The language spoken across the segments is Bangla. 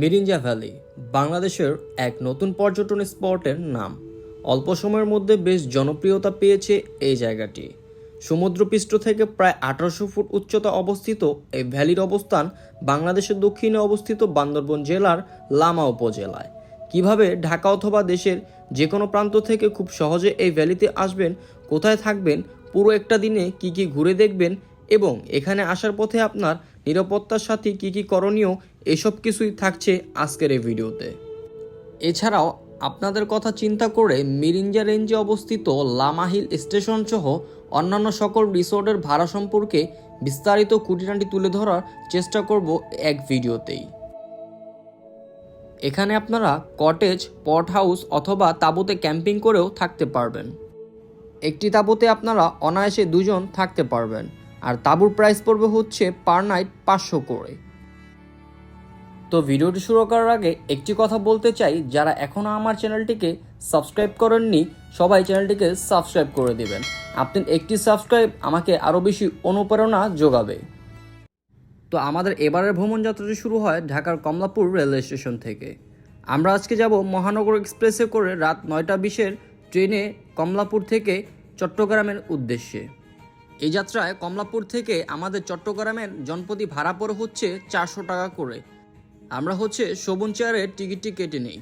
মিরিঞ্জা ভ্যালি বাংলাদেশের এক নতুন পর্যটন স্পটের নাম। অল্প সময়ের মধ্যে বেশ জনপ্রিয়তা পেয়েছে এই জায়গাটি। সমুদ্রপৃষ্ঠ থেকে প্রায় আঠারোশো ফুট উচ্চতা অবস্থিত এই ভ্যালির অবস্থান বাংলাদেশের দক্ষিণে অবস্থিত বান্দরবন জেলার লামা উপজেলায়। কীভাবে ঢাকা অথবা দেশের যে কোনো প্রান্ত থেকে খুব সহজে এই ভ্যালিতে আসবেন, কোথায় থাকবেন, পুরো একটা দিনে কি কি ঘুরে দেখবেন এবং এখানে আসার পথে আপনার নিরাপত্তার সাথে কি কি করণীয়, এসব কিছুই থাকছে আজকের এই ভিডিওতে। এছাড়াও, আপনাদের কথা চিন্তা করে মিরিঞ্জা রেঞ্জে অবস্থিত লামাহিল স্টেশন সহ অন্যান্য সকল রিসোর্টের ভাড়া সম্পর্কে বিস্তারিত খুঁটিনাটি তুলে ধরার চেষ্টা করব এক ভিডিওতেই। এখানে আপনারা কটেজ, পট হাউস অথবা তাঁবুতে ক্যাম্পিং করেও থাকতে পারবেন। একটি তাঁবুতে আপনারা অনায়াসে দুজন থাকতে পারবেন। আর তাঁবুর প্রাইস পড়বে হচ্ছে পার নাইট পাঁচশো করে। তো ভিডিওটি শুরু করার আগে একটি কথা বলতে চাই, যারা এখনও আমার চ্যানেলটিকে সাবস্ক্রাইব করেননি, সবাই চ্যানেলটিকে সাবস্ক্রাইব করে দিবেন। আপনি একটি সাবস্ক্রাইব আমাকে আরও বেশি অনুপ্রেরণা যোগাবে। তো আমাদের এবারের ভ্রমণ যাত্রাটি শুরু হয় ঢাকার কমলাপুর রেলওয়ে স্টেশন থেকে। আমরা আজকে যাব মহানগর এক্সপ্রেসে করে রাত নয়টা বিশের ট্রেনে কমলাপুর থেকে চট্টগ্রামের উদ্দেশ্যে। এই যাত্রায় কমলাপুর থেকে আমাদের চট্টগ্রামের জনপতি ভাড়া পড়ে হচ্ছে চারশো টাকা করে। আমরা হচ্ছে শোভন চেয়ারের টিকিটটি কেটে নেই।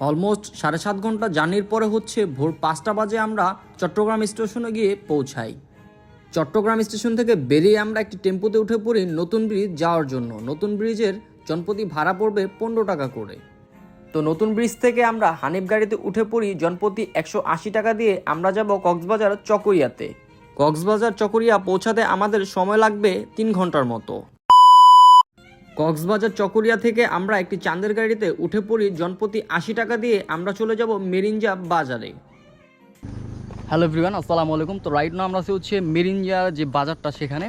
অলমোস্ট সাড়ে সাত ঘণ্টা জার্নির পরে হচ্ছে ভোর পাঁচটা বাজে আমরা চট্টগ্রাম স্টেশনে গিয়ে পৌঁছাই। চট্টগ্রাম স্টেশন থেকে বেরিয়ে আমরা একটি টেম্পোতে উঠে পড়ি নতুন ব্রিজ যাওয়ার জন্য। নতুন ব্রিজের জনপতি ভাড়া পড়বে পনেরো টাকা করে। তো নতুন ব্রিজ থেকে আমরা হানিফ গাড়িতে উঠে পড়ি জনপতি একশো আশি টাকা দিয়ে। আমরা যাব কক্সবাজার চকরিয়াতে। কক্সবাজার চকরিয়া পৌঁছাতে আমাদের সময় লাগবে তিন ঘণ্টার মতো। কক্সবাজার চকরিয়া থেকে আমরা একটি চাঁদের গাড়িতে উঠে পড়ি জনপতি আশি টাকা দিয়ে আমরা চলে যাব মেরিঞ্জা বাজারে। হ্যালো এভরিওয়ান আসসালামু আলাইকুম। তো রাইট নাও আমরা হচ্ছে মিরিঞ্জা যে বাজারটা সেখানে।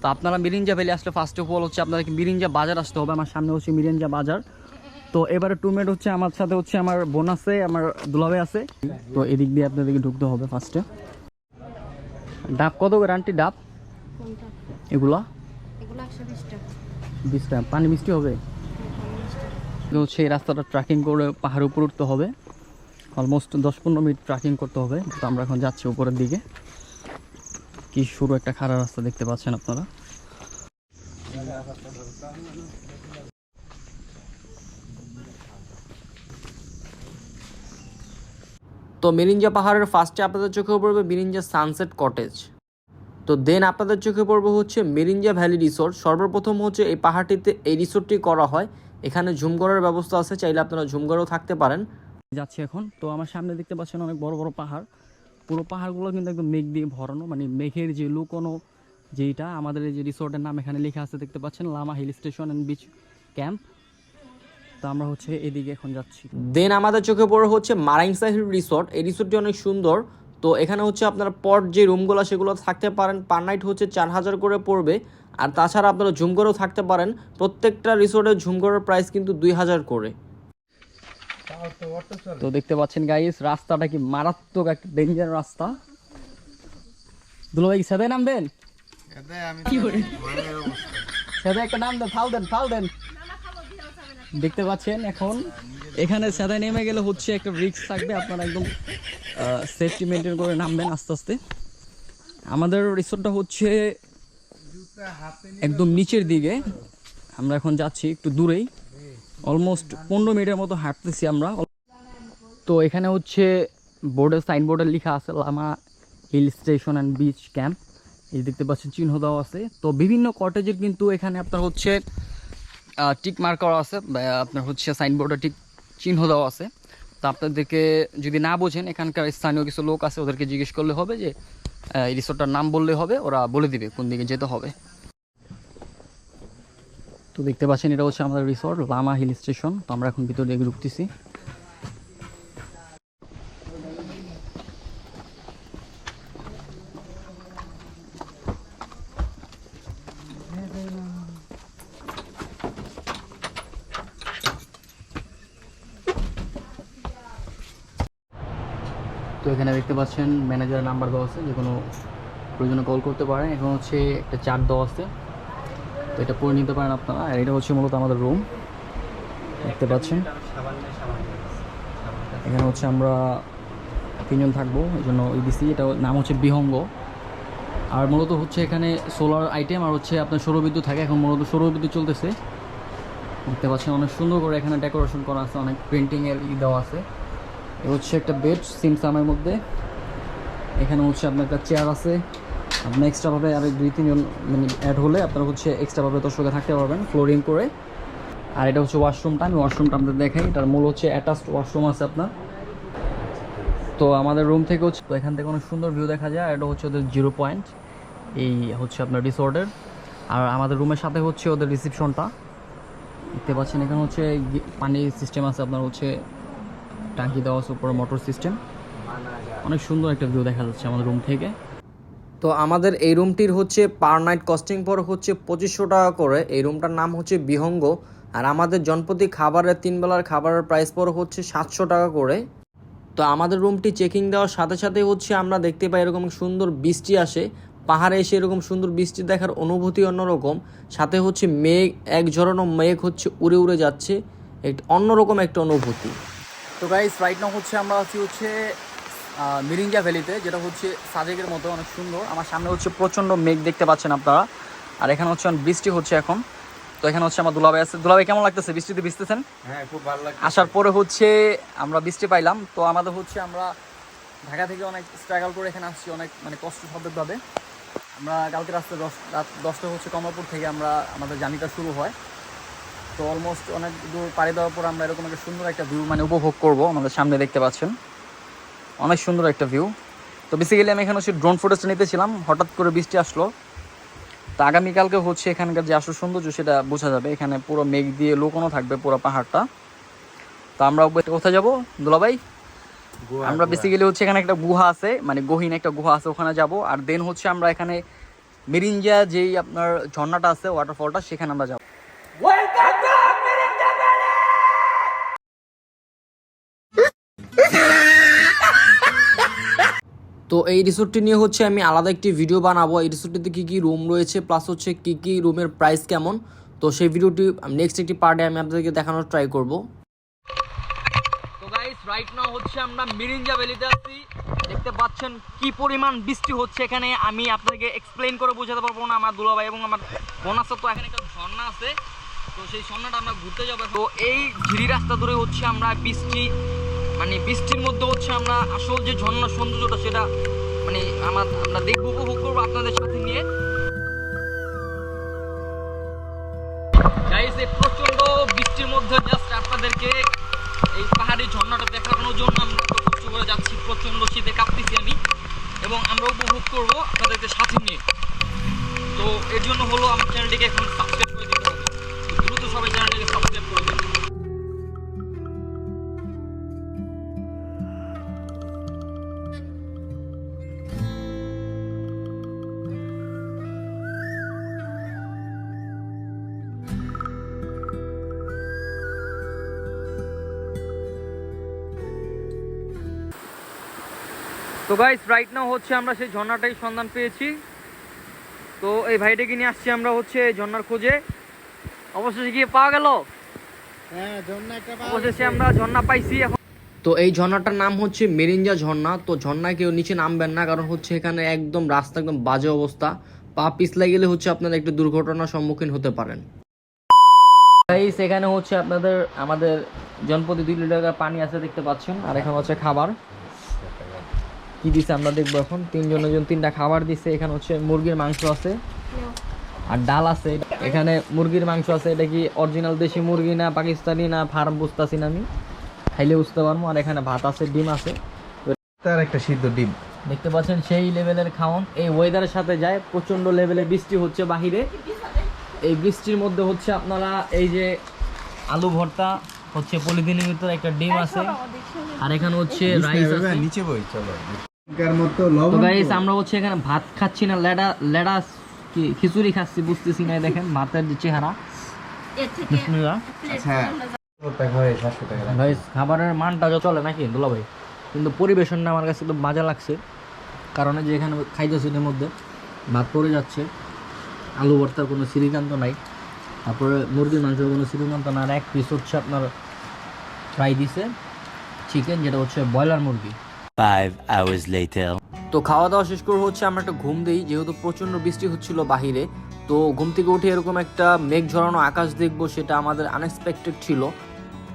তো আপনারা মিরিঞ্জা ভ্যালি আসলে ফার্স্ট অফ অল হচ্ছে আপনাদেরকে মিরিঞ্জা বাজার আসতে হবে, আমার সামনে হচ্ছে মিরিঞ্জা বাজার। তো এবারে টুমেট হচ্ছে আমার সাথে হচ্ছে আমার বোন আছে, আমার দুলাভাই আছে। তো এদিক দিয়ে আপনাদেরকে ঢুকতে হবে ফার্স্টে ডাব কত করে আন্টি ডাব? এগুলা? বিশ টাকা। পানি মিষ্টি হবে? তো হচ্ছে এই রাস্তাটা ট্রাকিং করে পাহাড় উপর উঠতে হবে। অলমোস্ট দশ পনেরো মিনিট ট্রাকিং করতে হবে। তো আমরা এখন যাচ্ছি উপরের দিকে। কি শুরু একটা খারাপ রাস্তা দেখতে পাচ্ছেন আপনারা? তো মিরিঞ্জা পাহাড়ের ফার্স্টে আপনাদের চোখে পড়বে মিরিঞ্জা সানসেট কটেজ। তো দেন আপনাদের চোখে পড়বে হচ্ছে মেরিঞ্জা ভ্যালি রিসোর্ট। সর্বপ্রথম হচ্ছে এই পাহাড়টিতে এই রিসোর্টটি করা হয়। এখানে ঝুম করার ব্যবস্থা আছে, চাইলে আপনারা ঝুম করেও থাকতে পারেন। যাচ্ছি এখন। তো আমার সামনে দেখতে পাচ্ছেন অনেক বড় বড় পাহাড়। পুরো পাহাড়গুলো কিন্তু একদম মেঘ দিয়ে ভরানো মানে মেঘের যে লুকোনো যেইটা, আমাদের এই যে রিসোর্টের নাম এখানে লেখা আছে, দেখতে পাচ্ছেন Lama hill station and beach camp. তো আমরা হচ্ছে এদিকে এখন যাচ্ছি। দেন আমাদের চোখে পড়ে হচ্ছে মারাইন সাহির রিসোর্ট। এই রিসোর্টটি অনেক সুন্দর। তো এখানে হচ্ছে আপনারা পট যে রুমগুলো সেগুলো থাকতে পারেন। পার নাইট হচ্ছে চার হাজার করে পড়বে। আর তাছাড়া আপনারা ঝুম করেও থাকতে পারেন। প্রত্যেকটা রিসোর্টের ঝুম করার প্রাইস কিন্তু দুই হাজার করে। তো দেখতে পাচ্ছেন গাইস রাস্তাটা কি মারাত্মক একটা ডেঞ্জার রাস্তা। দুলো ভাই সেদাই নামবেন কি করে? সেদাই একটা নাম দেন ফাল দেন ফাল দেন। দেখতে পাচ্ছেন এখন। এখানে সেদাই নেমে গেলে হচ্ছে একটা রিস্ক থাকবে, আপনারা একদম সেফটি মেনটেন করে নামবেন আস্তে আস্তে। আমাদের রিসোর্টটা হচ্ছে একদম নিচের দিকে। আমরা এখন যাচ্ছি একটু দূরেই। অলমোস্ট পনেরো মিনিটের মতো হাঁটতেছি আমরা। তো এখানে হচ্ছে বোর্ডে সাইনবোর্ডে লেখা আছে, Lama hill station and beach camp এই দেখতে পাচ্ছেন, চিহ্ন দেওয়া আছে। তো বিভিন্ন কটেজের কিন্তু এখানে আপনার হচ্ছে টিক মার্ক করা আছে আপনার হচ্ছে সাইনবোর্ডে ঠিক চিহ্ন দেওয়া আছে। তো আপনাদেরকে যদি না বোঝেন, এখানকার স্থানীয় কিছু লোক আছে, ওদেরকে জিজ্ঞেস করলে হবে যে রিসোর্টটার নাম বললে হবে, ওরা বলে দিবে কোন দিকে যেতে হবে। তো দেখতে পাচ্ছেন, এটা হচ্ছে আমাদের রিসোর্ট, লামা হিল স্টেশন। তো আমরা এখন ভিতরে ঢুকতেছি তো এখানে দেখতে পাচ্ছেন ম্যানেজারের নাম্বার দেওয়া আছে যে কোনো প্রয়োজনে কল করতে পারেন। এখন হচ্ছে একটা চার্ট দেওয়া আছে। তো এটা পরে নিতে পারেন আপনারা। আর এটা হচ্ছে মূলত আমাদের রুম দেখতে পাচ্ছেন। এখানে হচ্ছে আমরা তিনজন থাকব এই জন্য ইবিসি এটা নাম হচ্ছে বিহঙ্গ। আর মূলত হচ্ছে এখানে সোলার আইটেম আর হচ্ছে আপনার সৌরবিদ্যুৎ থাকে। এখন মূলত সৌরবিদ্যুৎ চলতেছে। দেখতে পাচ্ছেন অনেক সুন্দর করে এখানে ডেকোরেশন করা আছে, অনেক প্রিন্টিংয়ের ই দেওয়া আছে। হচ্ছে একটা বেড সিমসামের মধ্যে। এখানে হচ্ছে আপনার একটা চেয়ার আছে। আপনার এক্সট্রাভাবে আর দুই, তিনজন মানে অ্যাড হলে আপনারা হচ্ছে এক্সট্রাভাবে দর্শকে থাকতে পারবেন ফ্লোরিং করে। আর এটা হচ্ছে ওয়াশরুমটা আমি ওয়াশরুমটা আপনাদের দেখাই। এটার মূল হচ্ছে অ্যাটাচড ওয়াশরুম আছে আপনার। তো আমাদের রুম থেকে হচ্ছে, তো এখান থেকে অনেক সুন্দর ভিউ দেখা যায়। এটা হচ্ছে ওদের জিরো পয়েন্ট এই হচ্ছে আপনার রিসোর্টের আর আমাদের রুমের সাথে হচ্ছে ওদের রিসিপশনটা দেখতে পাচ্ছেন, এখানে হচ্ছে পানির সিস্টেম আছে আপনার হচ্ছে টাঙ্কি দেওয়া আছে উপরে মোটর সিস্টেম অনেক সুন্দর একটা ভিউ দেখা যাচ্ছে আমাদের রুম থেকে। তো আমাদের এই রুমটির হচ্ছে পার নাইট কস্টিং পর হচ্ছে পঁচিশশো টাকা করে। এই রুমটার নাম হচ্ছে বিহঙ্গ। আর আমাদের জনপ্রতি খাবারের তিন বেলার খাবারের প্রাইস পর হচ্ছে সাতশো টাকা করে। তো আমাদের রুমটি চেকিং দেওয়ার সাথে সাথে হচ্ছে আমরা দেখতে পাই এরকম সুন্দর বৃষ্টি আসে। পাহাড়ে এসে এরকম সুন্দর বৃষ্টি দেখার অনুভূতি অন্যরকম। সাথে হচ্ছে মেঘ, এক ঝরানো মেঘ হচ্ছে উড়ে উড়ে যাচ্ছে। অন্যরকম একটা অনুভূতি। তো গাইস রাইট নাও হচ্ছে আমরা আছি হচ্ছে মিরিঞ্জা ভ্যালিতে যেটা হচ্ছে সাজেকের মতো অনেক সুন্দর। আমার সামনে হচ্ছে প্রচণ্ড মেঘ দেখতে পাচ্ছেন আপনারা। আর এখানে হচ্ছে বৃষ্টি হচ্ছে এখন। তো এখানে হচ্ছে আমার দুলাভাই আছে। দুলাভাই কেমন লাগতেছে? বৃষ্টিতে ভিজতেছেন? হ্যাঁ খুব ভালো লাগে আসার পরে হচ্ছে আমরা বৃষ্টি পাইলাম। তো আমাদের হচ্ছে আমরা ঢাকা থেকে অনেক স্ট্রাগল করে এখানে আসছি অনেক মানে কষ্ট সাধ্যভাবে আমরা কালকে রাস্তা দশ রাত দশটা হচ্ছে কমলাপুর থেকে আমরা আমাদের জার্নিটা শুরু হয়। তো অলমোস্ট অনেক দূর পাড়ি দেওয়ার পর আমরা এরকম একটা সুন্দর একটা ভিউ মানে উপভোগ করব। আমাদের সামনে দেখতে পাচ্ছেন। অনেক সুন্দর একটা ভিউ তো বেসিক্যালি আমি এখানে হচ্ছে ড্রোন ফুটেজটা নিতেছিলাম। হঠাৎ করে বৃষ্টি আসলো। তো আগামীকালকে হচ্ছে এখানকার যে আসল সৌন্দর্য সেটা বোঝা যাবে। এখানে পুরো মেঘ দিয়ে লোকানো থাকবে পুরো পাহাড়টা। তো আমরা কোথায় যাব? দুলাভাই আমরা বেসিক্যালি হচ্ছে এখানে একটা গুহা আছে। মানে গহীন একটা গুহা আছে ওখানে যাব। আর দেন হচ্ছে আমরা এখানে মেরিঞ্জা যেই আপনার ঝর্ণাটা আছে ওয়াটারফলটা সেখানে আমরা যাব। তো এই রিসোর্টটি নিয়ে হচ্ছে আমি আলাদা একটি ভিডিও বানাবো। এই রিসোর্টটিতে কী কী রুম রয়েছে প্লাস হচ্ছে কী কী রুমের প্রাইস কেমন? তো সেই ভিডিওটি নেক্সট একটি পার্টে আমি আপনাদেরকে দেখানোর ট্রাই করব। তো গাইস রাইট নাও হচ্ছে আমরা মিরিঞ্জা ভ্যালিতে আছি। দেখতে পাচ্ছেন কি পরিমাণ বৃষ্টি হচ্ছে এখানে। আমি আপনাদেরকে এক্সপ্লেইন করে বোঝাতে পারব না আমার দুলাভাই এবং আমার বোন তো এখানে একটা ঝর্ণা আছে। তো সেই ঝর্ণাটা আমরা ঘুরতে যাব। তো এই ঝিরি রাস্তা ধরে হচ্ছে আমরা বৃষ্টি মানে বৃষ্টির মধ্যে হচ্ছে আমরা আসল যে ঝর্ণার সৌন্দর্যটা সেটা মানে আমার আমরা দেখব, উপভোগ করব আপনাদের সাথে নিয়ে। প্রচণ্ড বৃষ্টির মধ্যে জাস্ট আপনাদেরকে এই পাহাড়ি ঝর্ণাটা দেখানোর জন্য আমরা এত কষ্ট করে যাচ্ছি প্রচণ্ড শীতে কাঁপতেছি আমি। এবং আমরা উপভোগ করব আপনাদেরকে সাথে নিয়ে। তো এর জন্য হলো আমার চ্যানেলটিকে এখন সাবস্ক্রাইব করে দিতে হবে। দ্রুত সবাই চ্যানেলটিকে তো গাইস রাইট নাও হচ্ছে আমরা সেই ঝর্ণাটাই সন্ধান পেয়েছি। তো এই ভাইটাকে নিয়ে আসছি আমরা হচ্ছে এই ঝর্ণার খোঁজে। অবশেষে গিয়ে পাওয়া গেল। হ্যাঁ অবশেষে আমরা ঝর্ণা পাইছি এখন। তো এই ঝর্ণাটার নাম হচ্ছে মেরিঞ্জা ঝর্ণা। তো ঝর্ণায় কেউ নিচে নামবেন না কারণ হচ্ছে এখানে একদম রাস্তা একদম বাজে অবস্থা। পা পিছলাই গেলে হচ্ছে আপনারা একটু দুর্ঘটনার সম্মুখীন হতে পারেন। সেখানে হচ্ছে আপনাদের আমাদের জনপ্রতি দুই লিটার পানি আছে দেখতে পাচ্ছেন। আর এখানে হচ্ছে খাবার। কি দিছে আমরা দেখব এখন? তিনজনের জন্য তিনটা খাবার দিছে। এখানে হচ্ছে মুরগির মাংস আছে। আর ডাল আছে। এখানে মুরগির মাংস আছে। এটা কি অরিজিনাল দেশি মুরগি না পাকিস্তানি না ফার্ম বুঝতেছি না আমি? খাইলে বুঝতে পারব। আর এখানে ভাত আছে ডিম আছে। তার একটা সিদ্ধ ডিম। দেখতে পাচ্ছেন সেই লেভেলের খাওন। এই ওয়েদারের সাথে যায়। প্রচণ্ড লেভেলে বৃষ্টি হচ্ছে বাহিরে। এই বৃষ্টির মধ্যে হচ্ছে আপনারা এই যে আলু ভর্তা হচ্ছে পলিথিনের ভিতরে একটা ডিম আছে। আর এখানে হচ্ছে রাইস আছে। নিচে বই চলো। তো গাইস আমরা হচ্ছে এখানে ভাত খাচ্ছি না লেডা লেডা কি খিচুড়ি খাচ্ছি বুঝতেছি না দেখেন ভাতের যে চেহারা। বিসমিল্লাহ। আচ্ছা। গাইস খাবারের মানটা যা চলে নাকি দুলা ভাই? কিন্তু পরিবেশনটা আমার কাছে একটু মজা লাগছে। কারণ যে এখানে খাইতেছি এর মধ্যে ভাত পড়ে যাচ্ছে আলু ভর্তার কোনো সিরিকান্ত নাই তারপরে মুরগির মাংস কোনো ছিল না আর এক পিস হচ্ছে আপনার ফ্রাই দিছে চিকেন যেটা হচ্ছে ব্রয়লার মুরগি। তো খাওয়া দাওয়া শেষ করে হচ্ছে আমরা একটা ঘুম দিই, যেহেতু প্রচণ্ড বৃষ্টি হচ্ছিল বাহিরে, তো ঘুম থেকে উঠে এরকম একটা মেঘ ঝরানো আকাশ দেখব সেটা আমাদের আনএক্সপেক্টেড ছিল।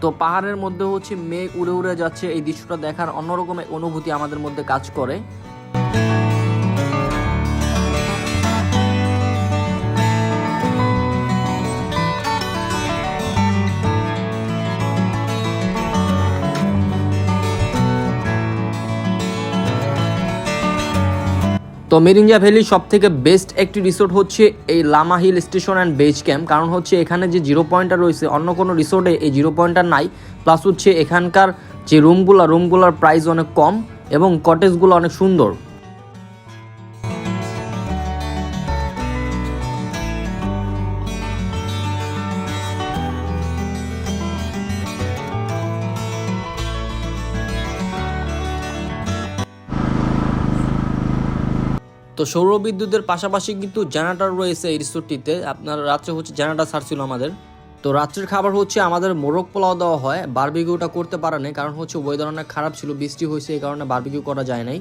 তো পাহাড়ের মধ্যে হচ্ছে মেঘ উড়ে উড়ে যাচ্ছে, এই দৃশ্যটা দেখার অন্যরকম অনুভূতি আমাদের মধ্যে কাজ করে। তো মেরিঞ্জা ভ্যালি সব থেকে বেস্ট একটি রিসোর্ট হচ্ছে এই Lama hill station and base camp. কারণ হচ্ছে এখানে যে জিরো পয়েন্টটা রয়েছে, অন্য কোনো রিসোর্টে এই জিরো পয়েন্টটা নাই। প্লাস হচ্ছে এখানকার যে রুমগুলো, রুমগুলোর প্রাইস অনেক কম এবং কটেজগুলো অনেক সুন্দর। তো সৌর বিদ্যুতের পাশাপাশি কিন্তু জেনারেটর রয়েছে এই রিসোর্টটিতে। আপনার রাত্রে হচ্ছে জেনারেটর ছাড়ছিল আমাদের। তো রাত্রের খাবার হচ্ছে আমাদের মোরগ পোলাও দেওয়া হয়। বারবিকিউটা করতে পারে নাই, কারণ হচ্ছে ওয়েদার অনেক খারাপ ছিল, বৃষ্টি হয়েছে, এই কারণে বারবিকিউ করা যায় নাই।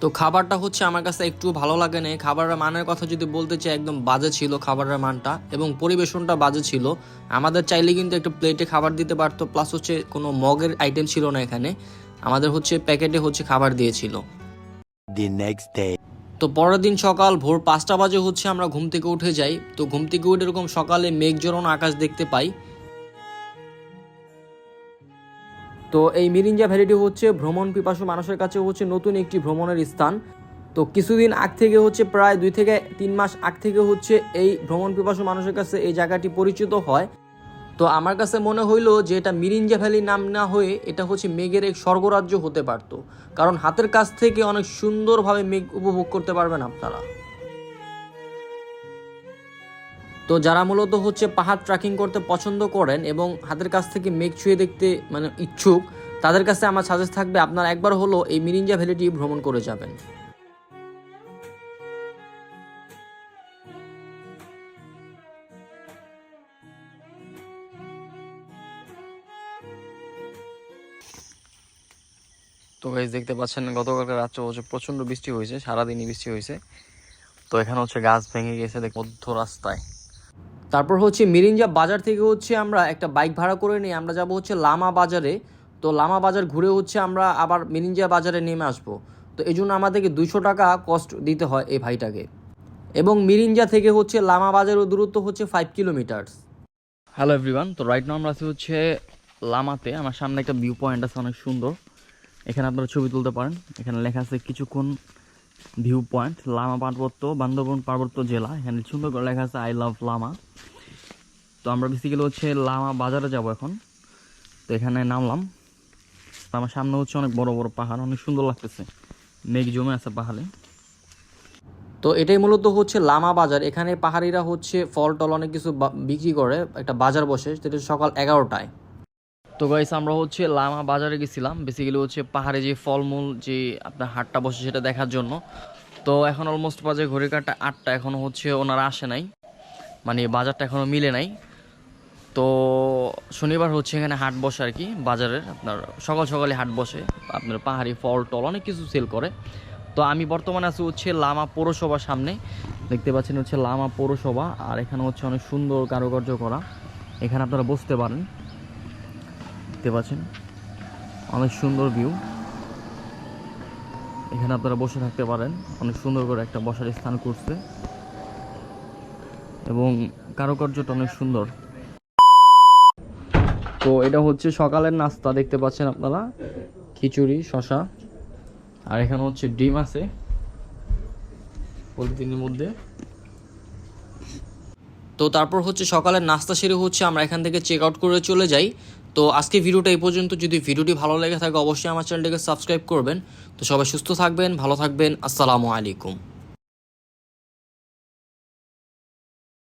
তো খাবারটা হচ্ছে আমার কাছে একটু ভালো লাগে না খাবারের মানের কথা যদি বলতে চাই, একদম বাজে ছিল খাবারের মানটা এবং পরিবেশনটা বাজে ছিল। আমাদের চাইলে কিন্তু একটু প্লেটে খাবার দিতে পারতো প্লাস হচ্ছে কোনো মগের আইটেম ছিল না এখানে। আমাদের হচ্ছে প্যাকেটে হচ্ছে খাবার দিয়েছিল। The next day. তো পরের দিন সকাল ভোর পাঁচটা বাজে হচ্ছে আমরা ঘুম থেকে উঠে যাই। তো ঘুম থেকে উঠে এরকম সকালে মেঘ জড়ানো আকাশ দেখতে পাই। তো এই মিরিঞ্জা ভ্যালিটি হচ্ছে ভ্রমণ পিপাসু মানুষের কাছে হচ্ছে নতুন একটি ভ্রমণের স্থান। তো কিছুদিন আগ থেকে হচ্ছে প্রায় দুই থেকে তিন মাস আগ থেকে হচ্ছে এই ভ্রমণ পিপাসু মানুষের কাছে এই জায়গাটি পরিচিত হয়। তো আমার কাছে মনে হইল যে এটা মিরিঞ্জা ভ্যালি নাম না হয়ে এটা হচ্ছে মেঘের এক স্বর্গরাজ্য হতে পারতো। কারণ হাতের কাছ থেকে অনেক সুন্দরভাবে মেঘ উপভোগ করতে পারবেন আপনারা। তো যারা মূলত হচ্ছে পাহাড় ট্রেকিং করতে পছন্দ করেন এবং হাতের কাছ থেকে মেঘ ছুঁয়ে দেখতে মানে ইচ্ছুক, তাদের কাছে আমার সাজেস্ট থাকবে আপনারা একবার হলো এই মিরিঞ্জা ভ্যালিটি ভ্রমণ করে যাবেন। তো গাইজ দেখতে পাচ্ছেন গতকালকে রাত্রে হচ্ছে প্রচণ্ড বৃষ্টি হয়েছে, সারাদিনই বৃষ্টি হয়েছে। তো এখানে হচ্ছে গাছ ভেঙে গেছে, দেখ, মধ্য রাস্তায়। তারপর হচ্ছে মিরিঞ্জা বাজার থেকে হচ্ছে আমরা একটা বাইক ভাড়া করে নিয়ে আমরা যাব হচ্ছে লামা বাজারে। তো লামা বাজার ঘুরে হচ্ছে আমরা আবার মিরিঞ্জা বাজারে নেমে আসব। তো এই জন্য আমাদেরকে দুশো টাকা কস্ট দিতে হয় এই ভাইটাকে। এবং মিরিঞ্জা থেকে হচ্ছে লামা বাজারের দূরত্ব হচ্ছে ফাইভ কিলোমিটার্স হ্যালো এভরিওয়ান তো রাইট আমরা আছি হচ্ছে লামাতে। আমার সামনে একটা ভিউ পয়েন্ট আছে অনেক সুন্দর। এখানে আপনারা ছবি তুলতে পারেন। এখানে লেখা আছে, কিছুক্ষণ ভিউ পয়েন্ট লামা পার্বত্য, বান্দরবন পার্বত্য জেলা। এখানে সুন্দর করে লেখা আছে আই লাভ লামা তো আমরা বেসিক্যালি হচ্ছে লামা বাজারে যাব এখন। তো এখানে নামলাম। আমার সামনে হচ্ছে অনেক বড় বড় পাহাড়, অনেক সুন্দর লাগতেছে। মেঘ জমে আছে পাহাড়ে। তো এটাই মূলত হচ্ছে লামা বাজার। এখানে পাহাড়িরা হচ্ছে ফল টল অনেক কিছু বিক্রি করে। একটা বাজার বসে যেটা সকাল এগারোটায়। তো গাইস আমরা হচ্ছে লামা বাজারে গেছিলাম। বেসিক্যালি হচ্ছে পাহাড়ে যে ফলমূল, যে আপনার হাটটা বসে সেটা দেখার জন্য। তো এখন অলমোস্ট বাজে ঘড়ি কাটা আটটা এখনও হচ্ছে ওনারা আসে নাই। মানে বাজারটা এখনও মিলে নাই। তো শনিবার হচ্ছে এখানে হাট বসে আর কি, বাজারের। আপনার সকাল সকালে হাট বসে, আপনার পাহাড়ি ফল টল অনেক কিছু সেল করে। তো আমি বর্তমানে আছি হচ্ছে লামা পৌরসভার সামনে। দেখতে পাচ্ছেন হচ্ছে লামা পৌরসভা, আর এখানে হচ্ছে অনেক সুন্দর কারুকার্য করা। এখানে আপনারা বসতে পারেন। দেখতে পাচ্ছেন। অনেক সুন্দর ভিউ। এখানে আপনারা বসে থাকতে পারেন। অনেক সুন্দর করে একটা বসার স্থান করছে। এবং কারুকার্যটা অনেক সুন্দর। তো এটা হচ্ছে সকালের নাস্তা, দেখতে পাচ্ছেন আপনারা। খিচুড়ি শশা আর এখানে হচ্ছে ডিম আছে। পলিথিনের মধ্যে। তো তারপর হচ্ছে সকালের নাস্তা সেরে হচ্ছে আমরা এখান থেকে চেক আউট করে চলে যাই। তো আজকে ভিডিওটা এই পর্যন্ত। যদি ভিডিওটি ভালো লেগে থাকে, অবশ্যই আমার চ্যানেলটিকে সাবস্ক্রাইব করবেন। তো সবাই সুস্থ থাকবেন, ভালো থাকবেন। আসসালামু আলাইকুম।